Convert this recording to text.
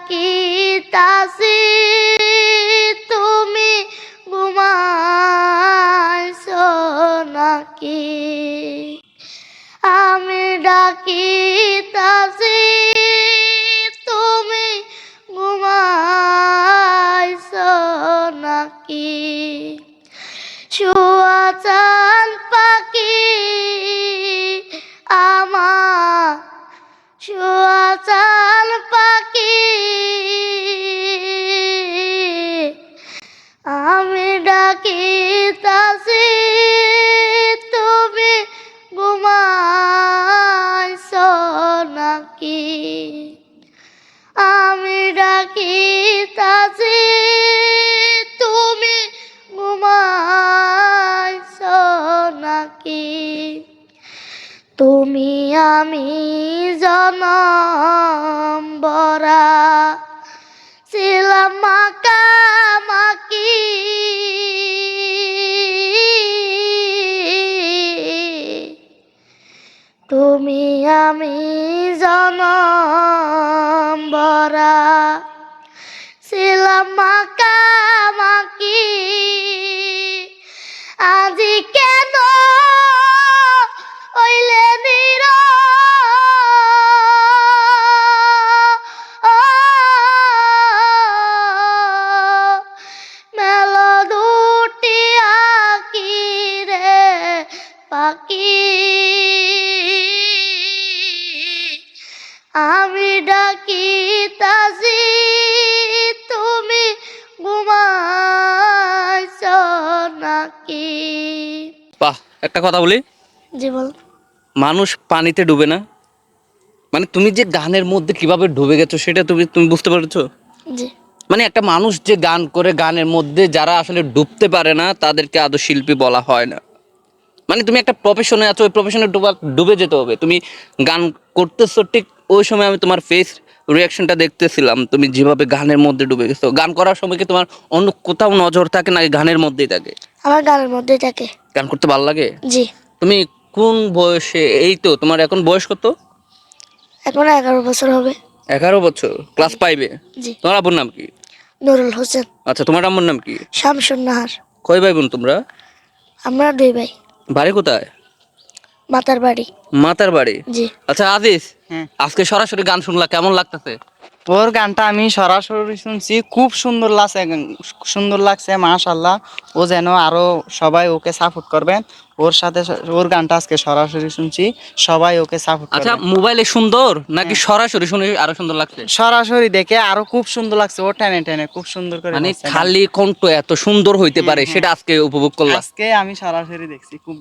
ডাকিতাছি তুমি ঘুমাইছো নাকি? আমি ডাকিতাছি তুমি ঘুমাইছো নাকি? শুয়া আমি ডাকিতাছি তুমি ঘুমাইছো নাকি আমি ডাকিতাছি তুমি ঘুমাইছো নাকি তুমি আমি জনম তুমি আমি জনম বরা ছিলাম মাকামাকি আজি বাহ একটা কথা বলি। জি বল। মানুষ পানিতে ডুবে না? মানে তুমি যে গানের মধ্যে কীভাবে ডুবে গেছো সেটা তুমি তুমি বুঝতে পারছ? জি। মানে একটা মানুষ যে গান করে গানের মধ্যে যারা আসলে ডুবতে পারে না তাদেরকে আদৌ শিল্পী বলা হয় না। মানে তুমি একটা প্রফেশনে আছো ওই প্রফেশনে ডুবা ডুবে যেতে হবে। তুমি গান করতেছো ঠিক ওই সময় আমি তোমার ফেস রিয়াকশনটা দেখতেছিলাম। তুমি যেভাবে গানের মধ্যে ডুবে গেছো। গান করার সময় কি তোমার অন্য কোথাও নজর থাকে নাকি গানের মধ্যেই থাকে? আমার গানের মধ্যেই থাকে। গান করতে ভালো লাগে? জি। তুমি কোন বয়সে এই তো তোমার এখন বয়স কত? এখন এগারো বছর হবে। এগারো বছর ক্লাস ফাইভে জি। তোমার আব্বুর নাম কি? নুরুল হোসেন। আচ্ছা তোমার আম্মুর নাম কি? শামসুন নাহার। কয় ভাই বোন তোমরা? আমরা দুই ভাই। বাড়ি কোথায়? মাতার বাড়ি। মাতার বাড়ি? জি। আচ্ছা আজিজ হ্যাঁ। আজকে সরাসরি গান শুনলা কেমন লাগতেছে? ওর গানটা আমি সরাসরি শুনছি খুব সুন্দর লাগছে সুন্দর লাগছে মাশাল্লাহ ও যেন আরও সবাই ওকে সাপোর্ট করবেন ওর সাথে ওর গানটা আজকে সরাসরি শুনছি সবাই ওকে সাপোর্ট আচ্ছা মোবাইলে সুন্দর নাকি হ্যাঁ। সরাসরি শুনে আরও সুন্দর লাগছে? সরাসরি দেখে আরও খুব সুন্দর লাগছে ও টেনে টেনে খুব সুন্দর করে মানে খালি কণ্ঠ এত সুন্দর হইতে পারে হ্যাঁ, সেটা আজকে উপভোগ করলাম। আজকে আমি সরাসরি দেখছি খুব